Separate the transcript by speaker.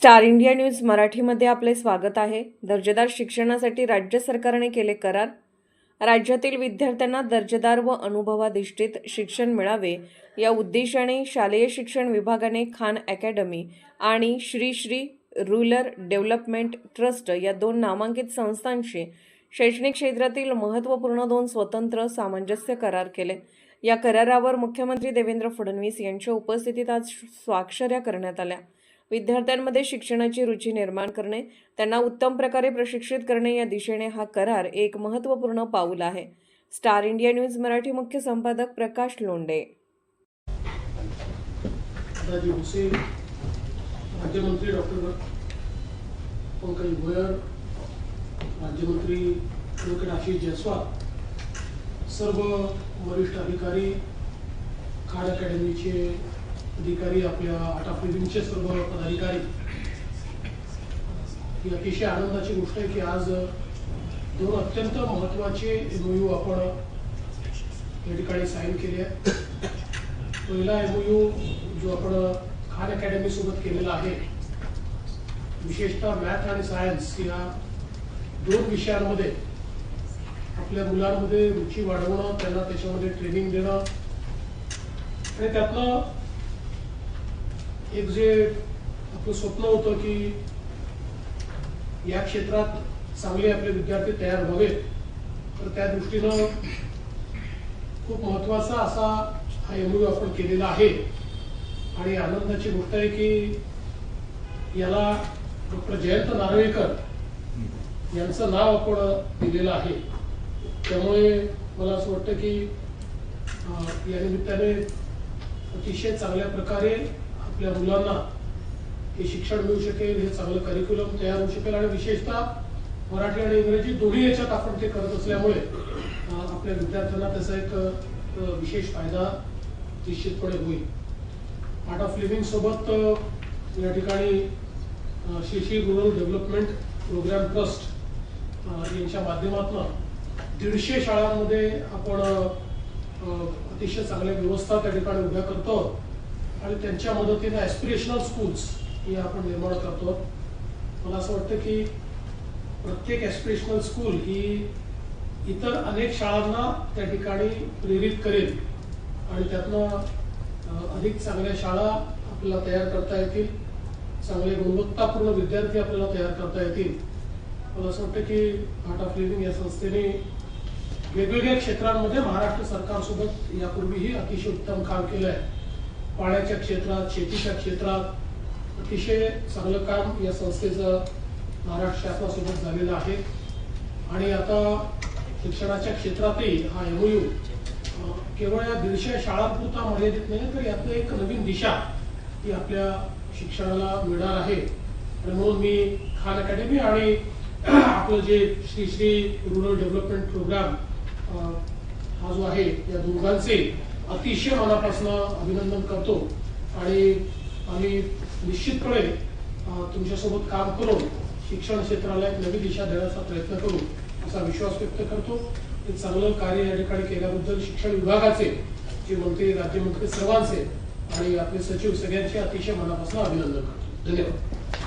Speaker 1: Star India news मराठीमध्ये आपले स्वागत आहे. दर्जेदार शिक्षणासाठी राज्य सरकारने केले करार. राज्यातील विद्यार्थ्यांना दर्जेदार व अनुभवाधिष्ठित शिक्षण मिळावे. या उद्देशाने शालेय शिक्षण विभागाने खान अकॅडमी आणि Shri Shri rural development trust या दोन नामांकित संस्थांशी शैक्षणिक क्षेत्रातील महत्त्वपूर्ण दोन स्वतंत्र सामंजस्य करार केले. या करारावर मुख्यमंत्री देवेंद्र फडणवीस यांच्या उपस्थितीत आज स्वाक्षऱ्या करण्यात आल्या. विद्यार्थ्यांमध्ये शिक्षणाची रुची निर्माण करणे त्यांना उत्तम प्रकारे प्रशिक्षित करणे या दिशेने हा करार एक महत्त्वपूर्ण पाऊल आहे. स्टार इंडिया न्यूज मराठी मुख्य संपादक प्रकाश लोंडे
Speaker 2: दादाजी भुसे राज्यमंत्री डॉक्टर पंकज भोयर राज्यमंत्री डॉक्टर आशिष जयस्वाल सर्व वरिष्ठ अधिकारी खाड अकॅडमीचे अधिकारी आपल्या आटापली ऑफ सर्व पदाधिकारी. ही अतिशय आनंदाची गोष्ट आहे की आज दोन अत्यंत महत्त्वाचे एमओयू आपण या ठिकाणी साईन केले आहे पहिला एमओयू जो आपण खान अकॅडमी सोबत केलेला आहे विशेषतः मॅथ आणि सायन्स या दोन विषयांमध्ये आपल्या मुलांमध्ये रुची वाढवणं त्यांना त्याच्यामध्ये ट्रेनिंग देणं. आणि त्यातनं एक जे आपलं स्वप्न होतं की या क्षेत्रात चांगले आपले विद्यार्थी तयार व्हावेत तर त्या दृष्टीनं खूप महत्त्वाचा असा हा एमओयू आपण केलेला आहे. आणि आनंदाची गोष्ट आहे की याला डॉक्टर जयंत नारळीकर यांचं नाव आपण दिलेलं आहे. त्यामुळे मला असं वाटतं की या निमित्ताने अतिशय चांगल्या प्रकारे आपल्या मुलांना हे शिक्षण मिळू शकेल हे चांगलं करिक्युलम तयार होऊ शकेल आणि विशेषतः मराठी आणि इंग्रजी दोन्ही याच्यात आपण ते करत असल्यामुळे आपल्या विद्यार्थ्यांना त्याचा एक विशेष फायदा निश्चितपणे होईल. आर्ट ऑफ लिव्हिंग सोबत या ठिकाणी अं, Shri Shri rural development program trust यांच्या माध्यमातून दीडशे शाळांमध्ये आपण अतिशय चांगल्या व्यवस्था त्या ठिकाणी उभ्या करतो. आणि त्यांच्या मदतीने ॲस्पिरेशनल स्कूल्स ही आपण निर्माण करतो. मला असं वाटतं की प्रत्येक ॲस्पिरेशनल स्कूल ही इतर अनेक शाळांना त्या ठिकाणी प्रेरित करेल आणि त्यातनं अधिक चांगल्या शाळा आपल्याला तयार करता येतील चांगले गुणवत्तापूर्ण विद्यार्थी आपल्याला तयार करता येतील. मला असं वाटतं की आर्ट ऑफ लिव्हिंग या संस्थेने वेगवेगळ्या क्षेत्रांमध्ये महाराष्ट्र सरकारसोबत यापूर्वीही अतिशय उत्तम काम केलं आहे पाण्याच्या क्षेत्रात शेतीच्या क्षेत्रात अतिशय चांगलं काम या संस्थेचं महाराष्ट्र शासनासोबत झालेलं आहे. आणि आता शिक्षणाच्या क्षेत्रातही हा एमओयू केवळ या दीडशे शाळांपुरता मर्यादित नाही तर यातनं एक नवीन दिशा ही आपल्या शिक्षणाला मिळणार आहे. आणि म्हणून मी खान अकॅडमी आणि आपलं जे Shri Shri rural development program हा जो आहे या दोघांचे अतिशय मनापासून अभिनंदन करतो. आणि आम्ही निश्चितपणे तुमच्यासोबत काम करून शिक्षण क्षेत्राला एक नवी दिशा देण्याचा प्रयत्न करू असा विश्वास व्यक्त करतो. हे चांगलं कार्य या ठिकाणी केल्याबद्दल शिक्षण विभागाचे जे मंत्री राज्यमंत्री सर्वांचे आणि आपले सचिव सगळ्यांचे अतिशय मनापासून अभिनंदन करतो. धन्यवाद.